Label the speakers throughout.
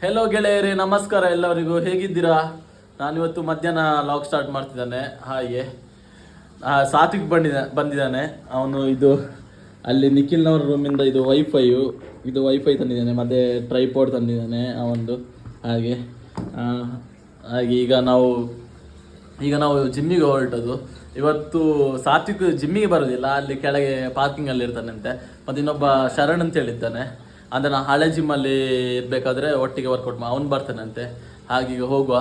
Speaker 1: Hello ಗೆಳೆಯರೇ, ನಮಸ್ಕಾರ ಎಲ್ಲರಿಗೂ. ಹೇಗಿದ್ದೀರಾ? ನಾನಿವತ್ತು ಮಧ್ಯಾಹ್ನ ಲಾಗ್ ಸ್ಟಾರ್ಟ್ ಮಾಡ್ತಿದ್ದಾನೆ. ಹಾಗೆ. ಸಾತ್ವಿಕ್ ಬಂದಿದ, ಬಂದಿದ್ದಾನೆ. ಅವನು ಇದು, ಅಲ್ಲಿ ನಿಖಿಲ್ನವ್ರ ರೂಮಿಂದ ಇದು ವೈಫೈಯು ಇದು ವೈಫೈ ತಂದಿದ್ದಾನೆ. ಮತ್ತು ಟ್ರೈಪೋರ್ಡ್ ತಂದಿದ್ದಾನೆ ಅವನದು. ಹಾಗೆ. ಹಾಗೆ ಈಗ ನಾವು ಈಗ ನಾವು ಜಿಮ್ಮಿಗೆ ಹೊರಟದು ಇವತ್ತು ಸಾತ್ವಿಕ್ ಜಿಮ್ಮಿಗೆ ಬರೋದಿಲ್ಲ. ಅಲ್ಲಿ ಕೆಳಗೆ ಪಾರ್ಕಿಂಗಲ್ಲಿ ಇರ್ತಾನಂತೆ ಮತ್ತು ಇನ್ನೊಬ್ಬ ಶರಣ್ ಅಂತ ಹೇಳಿದ್ದಾನೆ. ಅಂದರೆ ನಾನು ಹಳೆ ಜಿಮ್ಮಲ್ಲಿ ಇರಬೇಕಾದ್ರೆ ಒಟ್ಟಿಗೆ ವರ್ಕೌಟ್ ಮಾ ಅವ್ನು ಬರ್ತಾನಂತೆ. ಹಾಗೀಗ ಹೋಗುವ.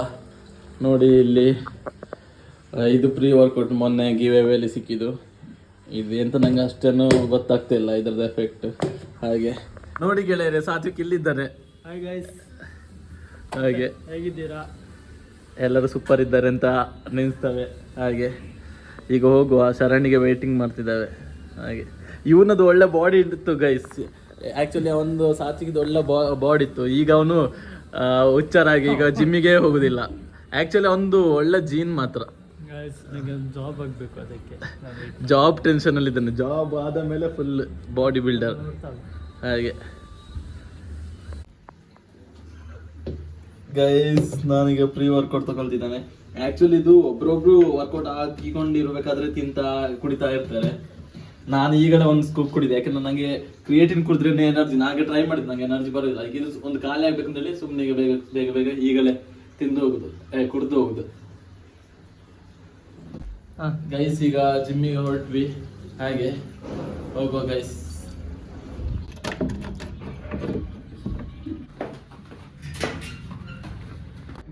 Speaker 1: ನೋಡಿ ಇಲ್ಲಿ ಇದು ಪ್ರೀ ವರ್ಕೌಟ್ ಮೊನ್ನೆ ಗಿವೇವೇಲಿ ಸಿಕ್ಕಿದ್ದು. ಇದು ಎಂತ ನಂಗೆ ಅಷ್ಟೇನು ಗೊತ್ತಾಗ್ತಿಲ್ಲ ಇದ್ರದ್ದು ಎಫೆಕ್ಟ್ ಹಾಗೆ. ನೋಡಿ ಗೆಳೆಯರೆ ಸಾತ್ವಿಕ್
Speaker 2: ಇಲ್ಲಿದ್ದಾರೆ
Speaker 1: ಹಾಗೆ.
Speaker 2: ಹೇಗಿದ್ದೀರಾ?
Speaker 1: ಎಲ್ಲರೂ ಸೂಪರ್ ಇದ್ದಾರೆ ಅಂತ ನೆನೆಸ್ತವೆ. ಹಾಗೆ. ಈಗ ಹೋಗುವ ಶರಣಿಗೆ ವೇಟಿಂಗ್ ಮಾಡ್ತಿದ್ದಾವೆ. ಹಾಗೆ. ಇವನದು ಒಳ್ಳೆ ಬಾಡಿ ಇತ್ತು ಗೈಸ್ ಆ್ಯಕ್ಚುಲಿ ಒಂದು ಸಾತ್ವಿಕ ಒಳ್ಳೆ ಬಾಡಿ ಇತ್ತು. ಈಗ ಅವನು ಹುಚ್ಚರಾಗಿ ಈಗ ಜಿಮ್ಮಿಗೆ ಹೋಗುದಿಲ್ಲ. ಆಕ್ಚುಲಿ ಒಂದು ಒಳ್ಳೆ ಜೀನ್ ಮಾತ್ರ.
Speaker 2: ಜಾಬ್ ಆಗಬೇಕು ಅದಕ್ಕೆ.
Speaker 1: ಜಾಬ್ ಟೆನ್ಷನ್ ಅಲ್ಲಿ ಇದ್ದಾನೆ. ಜಾಬ್ ಆದ ಮೇಲೆ ಫುಲ್ ಬಾಡಿ ಬಿಲ್ಡರ್ ಹಾಗೆ. ಗೈಸ್ ನಾನೀಗ ಪ್ರೀ ವರ್ಕೌಟ್ ತಗೊಳ್ತಿದ್ದಾನೆ. ಆಕ್ಚುಲಿ ಇದು ಒಬ್ರೊಬ್ರು ವರ್ಕೌಟ್ ಹಾಕಿಕೊಂಡಿರ್ಬೇಕಾದ್ರೆ ತಿಂತ ಕುಡಿತಾ ಇರ್ತಾರೆ. ನಾನು ಈಗಲೇ ಒಂದು ಸ್ಕೂಪ್ ಕುಡಿದೆ. ಯಾಕಂದ್ರೆ ನನಗೆ ಕ್ರಿಯೇಟಿನ್ ಕುಡಿದ್ರೆ ಎನರ್ಜಿ ನಾಗೆ ಟ್ರೈ ಮಾಡಿದ್ದು, ನಂಗೆ ಎನರ್ಜಿ ಬರೋದಿಲ್ಲ. ಈಗ ಇದು ಒಂದು ಖಾಲಿ ಆಗ್ಬೇಕಂತೇಳಿ ಸುಮ್ಮನೆ ಈಗ ಬೇಗ ಬೇಗ ಬೇಗ ಈಗಲೇ ತಿಂದು ಹೋಗುದು. ಏ ಹೋಗುದು. ಹೋಗುದು ಗೈಸ್ ಈಗ ಜಿಮ್ಮಿಗೆ ಹೊರಟ್ವಿ. ಹಾಗೆ ಹೋಗುವ ಗೈಸ್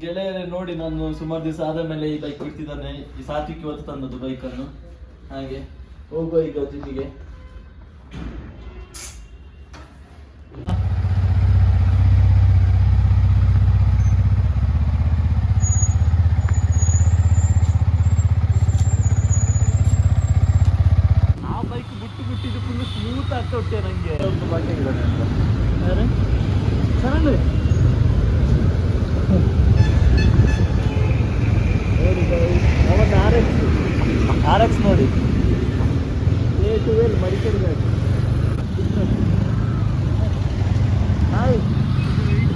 Speaker 1: ಗೆಳೆಯರೇ, ನೋಡಿ ನಾನು ಸುಮಾರು ದಿವಸ ಆದ ಮೇಲೆ ಈ ಬೈಕ್ ಬಿಡ್ತಿದ್ದಾನೆ ಈ ಸಾತ್ವಿಕ್ ಇವತ್ತು ತಂದದ್ದು ಬೈಕನ್ನು ಹಾಗೆ. ಹೋಗುವ ಈಗ ಅತಿಥಿಗೆ ಆ ಬೈಕ್ ಬಿಟ್ಟು ಬಿಟ್ಟಿದ್ದು ಫುಲ್ ಸ್ಮೂತ್ ಆಗ್ತಾ ಹೊಟ್ಟೆ ನನಗೆ ಆರ್ ಎಕ್ಸ್ ನೋಡಿ. A to L Madikeri hi.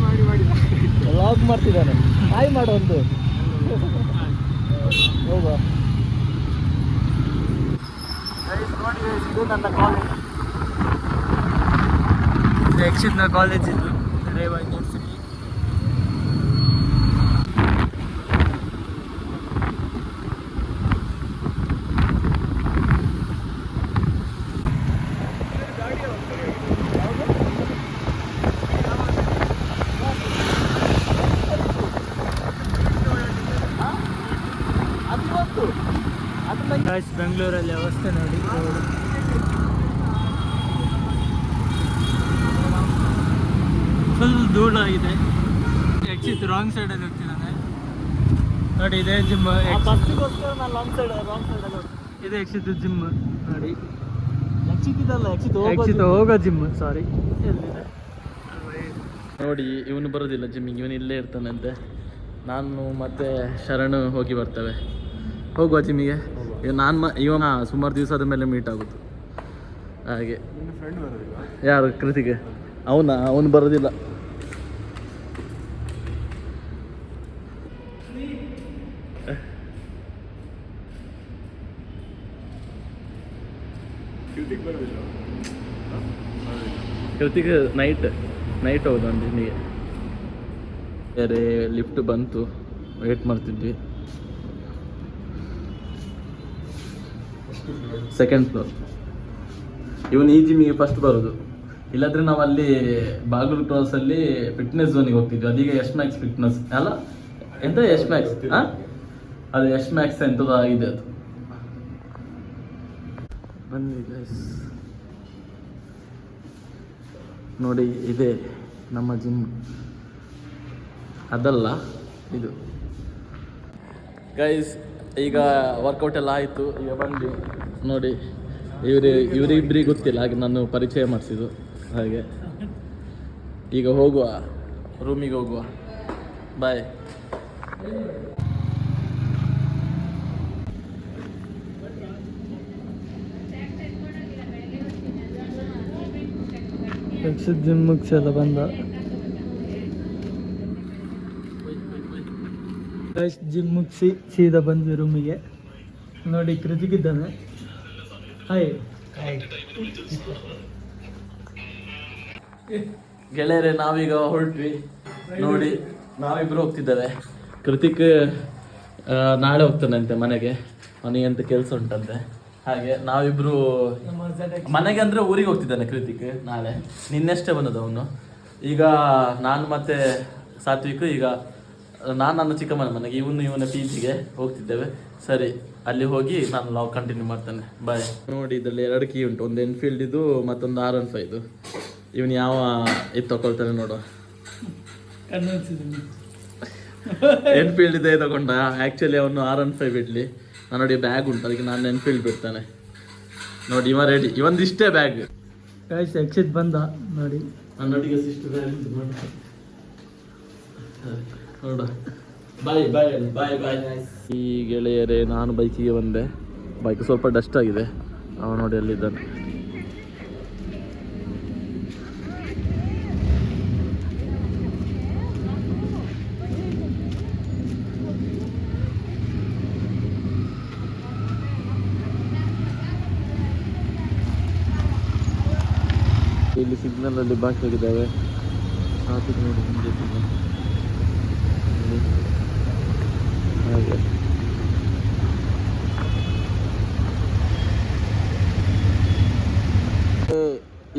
Speaker 2: ಮಾಡಿ
Speaker 1: ಲಾಗ್ ಮಾಡ್ತಿದ್ದಾನೆ. ಹಾಯ್ ಮಾಡೋ ಒಂದು. guys, ಇದು ಕಾಲೇಜ್
Speaker 2: ಯಕ್ಷಿತ್ನ ಕಾಲೇಜ್ ಇದು ರೇವಾ ಯೂನಿವರ್ಸಿಟಿ
Speaker 1: ಅದು ಇವತ್ತು ಅದು ನಂಗೆ
Speaker 2: ಗಾಯ್ಸ್ ಬೆಂಗಳೂರಲ್ಲಿ ಅವಸ್ಥೆ ನೋಡಿ. ಫುಲ್ ಧೂಳಾಗಿದೆ ಯಕ್ಷಿತ್ ರಾಂಗ್ ಸೈಡಲ್ಲಿ ಹೋಗ್ತಿದ್ದಾನೆ. ನೋಡಿ ಇದೇ ಜಿಮ್ ಇದೆ ಎಕ್ಸಿತ್ ಜಿಮ್ ನೋಡಿ.
Speaker 1: ಯಕ್ಷಿತಿದಲ್ಲ ಯಕ್ಷಿತ್
Speaker 2: ಯಕ್ಷಿತ್ ಹೋಗೋ ಜಿಮ್ ಸಾರಿ ಎಲ್ಲಿದೆ?
Speaker 1: ನೋಡಿ ಇವನು ಬರೋದಿಲ್ಲ ಜಿಮ್ಮಿಗೆ ಇವನು ಇಲ್ಲೇ ಇರ್ತಾನಂತೆ. ನಾನು ಮತ್ತೆ ಶರಣು ಹೋಗಿ ಬರ್ತೇವೆ. ಹೋಗುವ ಜಿಮ್ಮಿಗೆ ಈಗ ನಾನು ಮ ಸುಮಾರು ಸುಮಾರು ದಿವಸದ ಮೇಲೆ ಮೀಟ್ ಆಗುತ್ತೆ. ಹಾಗೆ. ಯಾರು ಕೃತಿಗೆ? ಅವನ? ಅವನು ಬರೋದಿಲ್ಲ. ಕೃತಿಗೆ ನೈಟ್ ನೈಟ್ ಹೌದು ಅಂದ್ರೆ ಬೇರೆ ಲಿಫ್ಟ್ ಬಂತು ವೇಟ್ ಮಾಡ್ತಿದ್ವಿ. ಸೆಕೆಂಡ್ ಫ್ಲೋರ್ ಇವನು ಈ ಜಿಮ್ಮಿಗೆ ಫಸ್ಟ್ ಬರೋದು. ಇಲ್ಲಾಂದ್ರೆ ನಾವು ಅಲ್ಲಿ ಬಾಗ್ಲೂರು ಕ್ರಾಸ್ ಅಲ್ಲಿ ಫಿಟ್ನೆಸ್ ಝೋನಿಗೆ ಹೋಗ್ತಿದ್ವಿ. ಅದೀಗ ಯಶ್ ಮ್ಯಾಕ್ಸ್ ಫಿಟ್ನೆಸ್ ಅಲ್ಲ? ಎಂತ ಯಶ್ ಮ್ಯಾಕ್ಸ್ ಹಾ ಅದು ಯಶ್ ಮ್ಯಾಕ್ಸ್ ಎಂಥದ್ದು ಆಗಿದೆ ಅದು. ಬನ್ನಿ. ನೋಡಿ ಇದೆ ನಮ್ಮ ಜಿಮ್ ಅದಲ್ಲ? ಇದು. ಗೈಸ್ ಈಗ ವರ್ಕೌಟ್ ಎಲ್ಲ ಆಯಿತು. ಈಗ ಬಂದು ನೋಡಿ, ಇವ್ರು ಇವರಿಬ್ಬರಿಗೆ ಗೊತ್ತಿಲ್ಲ, ಹಾಗೆ ನಾನು ಪರಿಚಯ ಮಾಡಿಸಿದ್ದು. ಹಾಗೆ. ಈಗ ಹೋಗುವ ರೂಮಿಗೆ ಹೋಗುವ. ಬಾಯ್
Speaker 2: ಜಿಮ್ಮಿಗೆ ಎಲ್ಲ ಬಂದ. ಗೈಸ್ ಜಿಮ್ ಮುಗಿಸಿ ಸೀದಾ ಬಂದ್ವಿ ರೂಮಿಗೆ ನೋಡಿ ಕೃತಿಕ್ ಇದ್ದಾನೆ ಹಾಯ್
Speaker 1: ಗೆಳೆಯರೆ ನಾವೀಗ ಹೊರಟ್ವಿ. ನೋಡಿ ನಾವಿಬ್ರು ಹೋಗ್ತಿದ್ದೇವೆ. ಕೃತಿಕ್ ನಾಳೆ ಹೋಗ್ತಾನಂತೆ ಮನೆಗೆ. ಮನೆಗೆ ಅಂತ ಕೆಲಸ ಉಂಟಂತೆ. ಹಾಗೆ ನಾವಿಬ್ರು ಮನೆಗೆ ಅಂದ್ರೆ ಊರಿಗೆ ಹೋಗ್ತಿದ್ದಾನೆ ಕೃತಿಕ್ ನಾಳೆ. ನಿನ್ನೆಷ್ಟೇ ಬಂದದ ಅವನು. ಈಗ ನಾನು ಮತ್ತೆ ಸಾತ್ವಿಕ್ ಈಗ ನಾನು ನನ್ನ ಚಿಕ್ಕಮ್ಮನ ಮನೆಗೆ ಇವನು ಇವನ ಪಿ ಜಿಗೆ ಹೋಗ್ತಿದ್ದೇವೆ. ಸರಿ ಅಲ್ಲಿ ಹೋಗಿ ನಾನು ಲಾಗ್ ಕಂಟಿನ್ಯೂ ಮಾಡ್ತೇನೆ. ಬಾಯ್ ನೋಡಿ ಇದರಲ್ಲಿ ಎರಡು ಕೀ ಉಂಟು. ಒಂದು ಎನ್ಫೀಲ್ಡ್ ಇದು ಮತ್ತೊಂದು ಆರ್ ಒನ್ ಫೈವ್ ಇದು. ಇವನು ಯಾವ ಇದು ತಗೊಳ್ತಾನೆ ನೋಡುವ
Speaker 2: ಕನ್ವಿನ್ಸಿದ್ದೀನಿ
Speaker 1: ಎನ್ಫೀಲ್ಡ್ ಇದೆ ತಗೊಂಡ. ಆ್ಯಕ್ಚುಲಿ ಅವನು ಆರ್ ಒನ್ ಫೈವ್ ಇಡ್ಲಿ. ನಾನು ನೋಡಿ ಬ್ಯಾಗ್ ಉಂಟು. ಅದಕ್ಕೆ ನಾನು ಎನ್ಫೀಲ್ಡ್ ಬಿಡ್ತಾನೆ. ನೋಡಿ ಇವ ರೆಡಿ ಇವಂದಿಷ್ಟೇ ಬ್ಯಾಗ್
Speaker 2: ಗೈಸ್ ಯಕ್ಷಿತ್ ಬಂದ. ನೋಡಿ.
Speaker 1: ನನ್ನೊಟ್ಟಿಗೆ ಸಿಷ್ಟು ಗೆಳೆಯರೇ, ನಾನು ಬೈಕಿಗೆ ಬಂದೆ. ಬೈಕ್ ಸ್ವಲ್ಪ ಡಸ್ಟ್ ಆಗಿದೆ. ಅವ ನೋಡಿ ಅಲ್ಲಿದ್ದಾನೆ ಇಲ್ಲಿ ಸಿಗ್ನಲ್ ಅಲ್ಲಿ ಬಾಕಿ ಆಗಿದ್ದಾವೆ. ಟ್ರಾಫಿಕ್ ನೋಡಿ ಹಿಂದೆ signal. ಇಲ್ಲಿ. ಹಾಗೆ.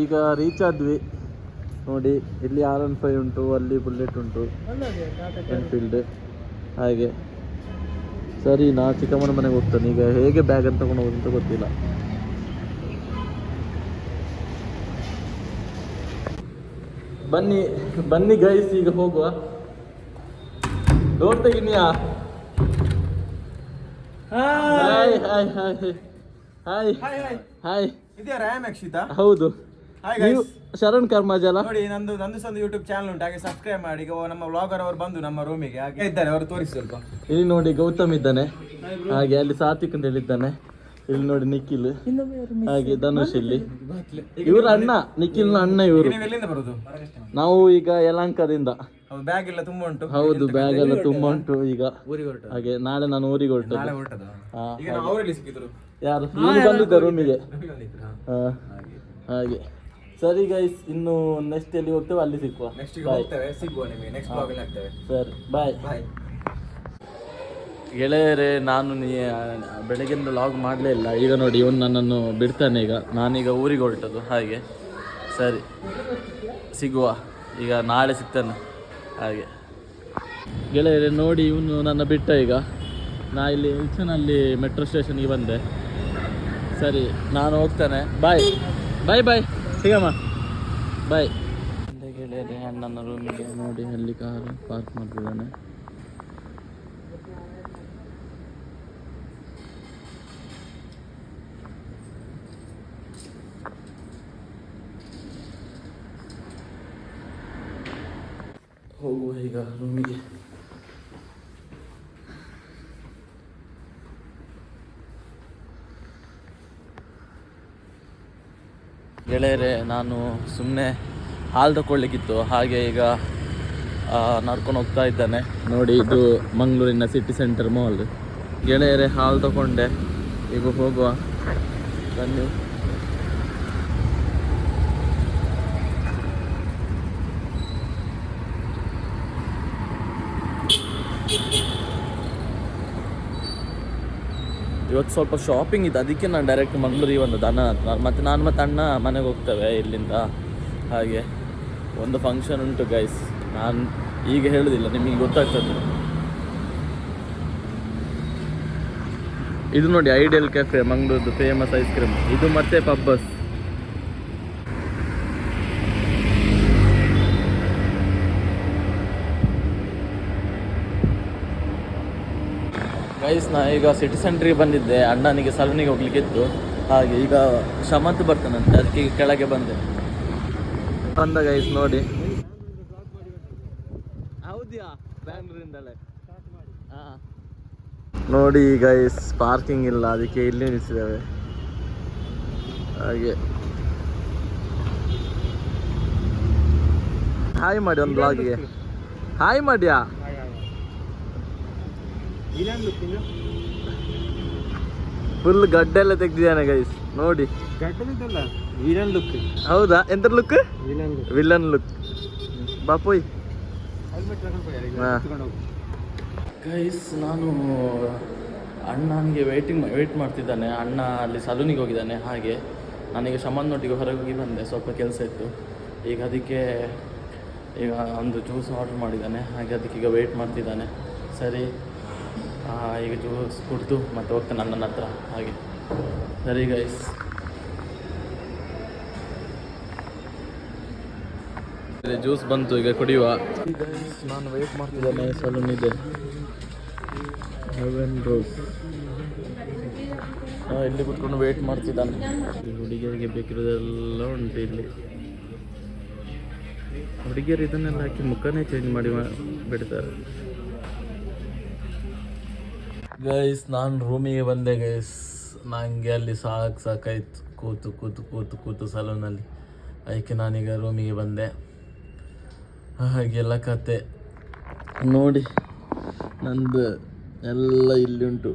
Speaker 1: ಈಗ ರೀಚ್ ಆದ್ವಿ ನೋಡಿ ಇಲ್ಲಿ ಆರ್ ಒನ್ ಫೈವ್ ಉಂಟು ಅಲ್ಲಿ ಬುಲೆಟ್ ಉಂಟು. ಎನ್ಫೀಲ್ಡ್ ಹಾಗೆ. ಸರಿ ನಾ ಚಿಕ್ಕಮ್ಮನ ಮನೆಗೆ ಹೋಗ್ತೇನೆ. ಈಗ ಹೇಗೆ ಬ್ಯಾಗ್ ಅಂತ ತಗೊಂಡು ಹೋಗೋದು ಅಂತ ಗೊತ್ತಿಲ್ಲ. ಬನ್ನಿ ಬನ್ನಿ ಗೈಸ್ ಈಗ ಹೋಗುವ. Door hi hi hi hi. Hi
Speaker 3: ಇದೆಯಾ ರಾಮ್ ಅಕ್ಷಿತಾ
Speaker 1: ಹೌದು.
Speaker 3: ಹಾಯ್
Speaker 1: ನೀವು ಶರಣ್ ಕರ್ಮಾಜ್ ಅಲ್ಲ?
Speaker 3: ನೋಡಿ ನಂದು ನಂದು ಸಹ ಒಂದು ಯೂಟ್ಯೂಬ್ ಚಾನಲ್ ಉಂಟು. ಹಾಗೆ ಸಬ್ಸ್ಕ್ರೈಬ್ ಮಾಡಿ. ಈಗ ನಮ್ಮ ವ್ಲಾಗರ್ ಅವರು ಬಂದು ನಮ್ಮ ರೂಮಿಗೆ ಹಾಗೆ ಇದ್ದಾರೆ. ಅವರು ತೋರಿಸಿ ಸ್ವಲ್ಪ.
Speaker 1: ಇಲ್ಲಿ ನೋಡಿ ಗೌತಮ್ ಇದ್ದಾನೆ. ಹಾಗೆ ಅಲ್ಲಿ ಸಾತ್ವಿಕ್ ಅಂತ ಹೇಳಿದ್ದಾನೆ. ಇಲ್ಲಿ ನೋಡಿ ನಿಖಿಲ್. ಹಾಗೆ ಧನುಷ್ ಇಲ್ಲಿ. ಇವ್ರ ಅಣ್ಣ. ನಿಖಿಲ್ನ ಅಣ್ಣ ಇವರು.
Speaker 3: ನೀವು ಎಲ್ಲಿಂದ ಬರುದು?
Speaker 1: ನಾವು ಈಗ ಯಲಂಕದಿಂದ
Speaker 3: ಬ್ಯಾಗ್ ಎಲ್ಲ ತುಂಬಾ ಉಂಟು.
Speaker 1: ಹೌದು ಬ್ಯಾಗ್ ಎಲ್ಲ ತುಂಬಾ ಉಂಟು ಈಗ. ಹಾಗೆ ನಾಳೆ ನಾನು ಊರಿಗೆ ಹೊರಟು
Speaker 3: ನಾಳೆ ಹೊರಟದ?
Speaker 1: ಹಾ,
Speaker 3: ಈಗ ನಾವು ಅವರಲ್ಲಿ ಸಿಕ್ಕಿದ್ರು.
Speaker 1: ಯಾರು? ಇಲ್ಲಿ ಬಂದಿದ್ದ ರೂಮಿಗೆ ಹಾಗೆ. ಸರಿ ಗೈಸ್ ಇನ್ನು ನೆಕ್ಸ್ಟ್ ಎಲ್ಲಿ ಹೋಗ್ತೇವೆ ಅಲ್ಲಿ ಸಿಕ್ಕುವ.
Speaker 3: ಸಿಗುವ ನಿಮಗೆ. ನೆಕ್ಸ್ಟ್ ಬ್ಲಾಗ್ ಅಲ್ಲಿ ಆಗ್ತೇವೆ
Speaker 1: ಸರಿ ಬಾಯ್
Speaker 3: ಬಾಯ್
Speaker 1: ಗೆಳೆಯರೇ ನಾನು ನೀ ಬೆಳಗ್ಗೆಯಿಂದ ಲಾಗ್ ಮಾಡಲೇ ಇಲ್ಲ. ಈಗ ನೋಡಿ ಇವನು ನನ್ನನ್ನು ಬಿಡ್ತಾನೆ ಈಗ. ನಾನೀಗ ಊರಿಗೆ ಹೊರಟದು ಹಾಗೆ. ಸರಿ. ಸಿಗುವ. ಈಗ ನಾಳೆ ಸಿಗ್ತಾನೆ. ಹಾಗೆ. ಗೆಳೆಯರೆ ನೋಡಿ ಇವನು ನನ್ನ ಬಿಟ್ಟ ಈಗ. ನಾ ಇಲ್ಲಿ ಎಲ್ಚನಲ್ಲಿ ಮೆಟ್ರೋ ಸ್ಟೇಷನ್ಗೆ ಬಂದೆ. ಸರಿ ನಾನು ಹೋಗ್ತೇನೆ. ಬಾಯ್ ಬಾಯ್ ಬಾಯ್ ಸಿಗಮ್ಮ. ಬಾಯ್ ಗೆಳೆಯರೆ ನನ್ನ ರೂಮಿಗೆ ನೋಡಿ ಅಲ್ಲಿ ಕಾರು ಪಾರ್ಕ್ ಮಾಡ್ತಿದ್ದಾನೆ ಹೋಗುವ ಈಗ ರೂಮಿಗೆ. ಗೆಳೆಯರೆ, ನಾನು ಸುಮ್ಮನೆ ಹಾಲು ತಗೊಳ್ಳಿಕ್ಕಿತ್ತು ಹಾಗೆ ಈಗ ನಡ್ಕೊಂಡು ಹೋಗ್ತಾ ಇದ್ದಾನೆ. ನೋಡಿ, ಇದು ಮಂಗಳೂರಿನ ಸಿಟಿ ಸೆಂಟರ್ ಮಾಲ್ ಗೆಳೆಯರೆ, ಹಾಲು ತಗೊಂಡೆ ಈಗ ಹೋಗುವ. ಬನ್ನಿ. ಇವತ್ತು ಸ್ವಲ್ಪ ಶಾಪಿಂಗ್ ಇದೆ. ಅದಕ್ಕೆ ನಾನು ಡೈರೆಕ್ಟ್ ಮಂಗಳೂರಿಗೆ ಒಂದು ದನ ಮತ್ತು ನಾನು ಮತ್ತು ಅಣ್ಣ ಮನೆಗೆ ಹೋಗ್ತೇವೆ ಇಲ್ಲಿಂದ. ಹಾಗೆ ಒಂದು ಫಂಕ್ಷನ್ ಉಂಟು ಗೈಸ್ ನಾನು ಈಗ ಹೇಳೋದಿಲ್ಲ, ನಿಮಗೆ ಗೊತ್ತಾಗ್ತದೆ. ಇದು ನೋಡಿ ಐಡಿಯಲ್ ಕೆಫೆ ಮಂಗಳೂರದ್ದು ಫೇಮಸ್ ಐಸ್ ಕ್ರೀಮ್ ಇದು ಮತ್ತೆ ಪಬ್ಬಸ್ ಗೈಸ್ ನಾ ಈಗ ಸಿಟಿ ಸೆಂಟ್ರಿಗೆ ಬಂದಿದ್ದೆ ಅಣ್ಣನಿಗೆ ಸಲೂನಿಗೆ ಹೋಗ್ಲಿಕ್ಕಿತ್ತು ಹಾಗೆ ಈಗ ಶಮಂತ್ ಬರ್ತಾನಂತೆ ಅದಕ್ಕೆ ಈಗ ಕೆಳಗೆ ಬಂದೆ. ಬಂದ ಗೈಸ್ ನೋಡಿ. ನೋಡಿ ಈಗ ಪಾರ್ಕಿಂಗ್ ಇಲ್ಲ ಅದಕ್ಕೆ ಇಲ್ಲಿ ನಿಲ್ಸಿದ್ದೇವೆ ಹಾಗೆ. ಹಾಯ್ ಮಾಡಿ ಒಂದು ಬ್ಲಾಗಿಗೆ ಹಾಯ್ ಮಾಡ್ಯಾ?
Speaker 3: ವಿಲನ್ ಲುಕ್ ಎಲ್ಲ
Speaker 1: ಫುಲ್ ಗಡ್ಡೆಲ್ಲ ತೆಗ್ದಿದ್ದಾನೆ ಗೈಸ್ ನೋಡಿ.
Speaker 3: ವಿಲನ್ ಲುಕ್
Speaker 1: ಹೌದಾ? ಎಂತ look
Speaker 3: villain look
Speaker 1: villain look ಬಾಪೋಯ್. Guys ನಾನು ಅಣ್ಣನಿಗೆ ವೇಟಿಂಗ್ ವೇಟ್ ಮಾಡ್ತಿದ್ದಾನೆ. ಅಣ್ಣ ಅಲ್ಲಿ ಸಲೂನಿಗೆ ಹೋಗಿದ್ದಾನೆ ಹಾಗೆ. ನನಗೆ ಶಮನ್ನೊಟ್ಟಿಗೆ ಹೊರಗೆ ಹೋಗಿ ಬಂದೆ ಸ್ವಲ್ಪ ಕೆಲಸ ಇತ್ತು. ಈಗ ಅದಕ್ಕೆ ಈಗ ಒಂದು ಜ್ಯೂಸ್ ಆರ್ಡರ್ ಮಾಡಿದ್ದಾನೆ ಹಾಗೆ ಅದಕ್ಕೆ ಈಗ ವೆಯ್ಟ್ ಮಾಡ್ತಿದ್ದಾನೆ. ಸರಿ. ಈಗ ಜ್ಯೂಸ್ ಕುಡಿದು ಮತ್ತೆ ಹೋಗ್ತಾನೆ ನನ್ನ ಹತ್ರ ಹಾಗೆ. ಸರಿ ಗೈಸ್ ಜ್ಯೂಸ್ ಬಂತು ಈಗ ಕುಡಿಯುವ. ನಾನು ವೆಯ್ಟ್ ಮಾಡ್ತಿದ್ದೇನೆ. ಸಲೂನ್ ಇದೆ. ಹೆವೆನ್ ರೋಸ್ ಇಲ್ಲಿ ಕುತ್ಕೊಂಡು ವೇಟ್ ಮಾಡ್ತಿದ್ದಾನೆ. ಹುಡುಗಿಯರಿಗೆ ಬೇಕಿರೋದೆಲ್ಲ ಉಂಟು ಇಲ್ಲಿ. ಹುಡುಗಿಯರು ಇದನ್ನೆಲ್ಲ ಹಾಕಿ ಮುಖನೇ ಚೇಂಜ್ ಮಾಡಿ ಬಿಡ್ತಾರೆ. ಗೈಸ್ ನಾನು ರೂಮಿಗೆ ಬಂದೆ ಗೈಸ್ ನನಗೆ ಅಲ್ಲಿ ಸಾಕು ಸಾಕಾಯ್ತು. ಕೂತು ಕೂತು ಕೂತು ಕೂತು ಸಲೂನಲ್ಲಿ. ಅದಕ್ಕೆ ನಾನೀಗ ರೂಮಿಗೆ ಬಂದೆ. ಹಾಗೆಲ್ಲ ಕತೆ. ನೋಡಿ, ನಂದು ಎಲ್ಲ ಇಲ್ಲಿ ಉಂಟು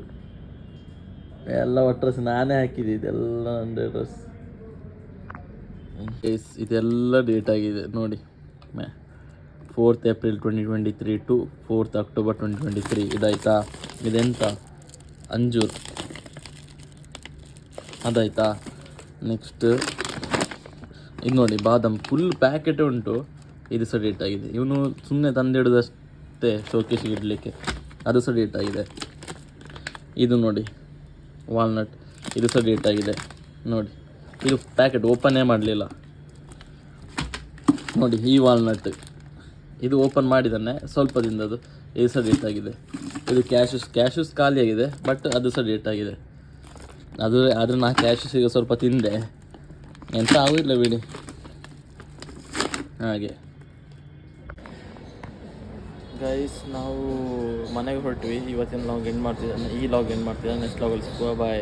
Speaker 1: ಎಲ್ಲ ಡ್ರೆಸ್ ನಾನೇ ಹಾಕಿದೆ. ಇದೆಲ್ಲ ನಂದು ಡ್ರೆಸ್ ಇದೆಲ್ಲ ಡೇಟ್ ಆಗಿದೆ. ನೋಡಿ, ಮ್ಯಾ. Fourth April twenty twenty three to fourth October twenty twenty three. ಇದಾಯ್ತಾ? ಇದೆಂತ? ಅಂಜೂರ್. ಅದಾಯ್ತಾ? ನೆಕ್ಸ್ಟ್. ಇದು ನೋಡಿ, ಬಾದಾಮ್. ಫುಲ್ ಪ್ಯಾಕೆಟ್ ಉಂಟು. ಇದು ಸಹ ಡೇಟ್ ಆಗಿದೆ. ಇವನು ಸುಮ್ಮನೆ ತಂದಿಡೋದಷ್ಟೇ ಶೋಕೇಶಿಗೆ ಇಡಲಿಕ್ಕೆ. ಅದು ಸಹ ಡೇಟ್ ಆಗಿದೆ. ಇದು ನೋಡಿ ವಾಲ್ನಟ್ ಇದು ಸಹ ಡೇಟ್ ಆಗಿದೆ. ನೋಡಿ, ಇದು ಪ್ಯಾಕೆಟ್ ಓಪನೇ ಮಾಡಲಿಲ್ಲ. ನೋಡಿ, ಈ ವಾಲ್ನಟ್ ಇದು ಓಪನ್ ಮಾಡಿದ್ದಾನೆ ಸ್ವಲ್ಪ ದಿನದ್ದು ಇದು ಸಹ ಡೇಟ್ ಆಗಿದೆ. ಇದು ಕ್ಯಾಶಸ್ ಕ್ಯಾಶಸ್ ಖಾಲಿಯಾಗಿದೆ ಬಟ್ ಅದು ಸಹ ಡೇಟ್ ಆಗಿದೆ. ಅದು, ಆದರೆ ನಾ ಕ್ಯಾಶಸ್ ಈಗ ಸ್ವಲ್ಪ ತಿಂದೆ. ಎಂತ ಆಗೋದಿಲ್ಲ ಬಿಡಿ. ಹಾಗೆ. ಗೈಸ್ ನಾವು ಮನೆಗೆ ಹೊರಟ್ವಿ. ಇವತ್ತಿನ ಲಾಗ್ ಎಂಡ್ ಮಾಡ್ತಿದ್ದಾನೆ ಈ ಲಾಗ್ ಎಂಡ್ ಮಾಡ್ತಿದ್ದಾನೆ ನೆಕ್ಸ್ಟ್ ಲಾಗಲ್ಲಿ ಸಿಗುವ ಬಾಯ್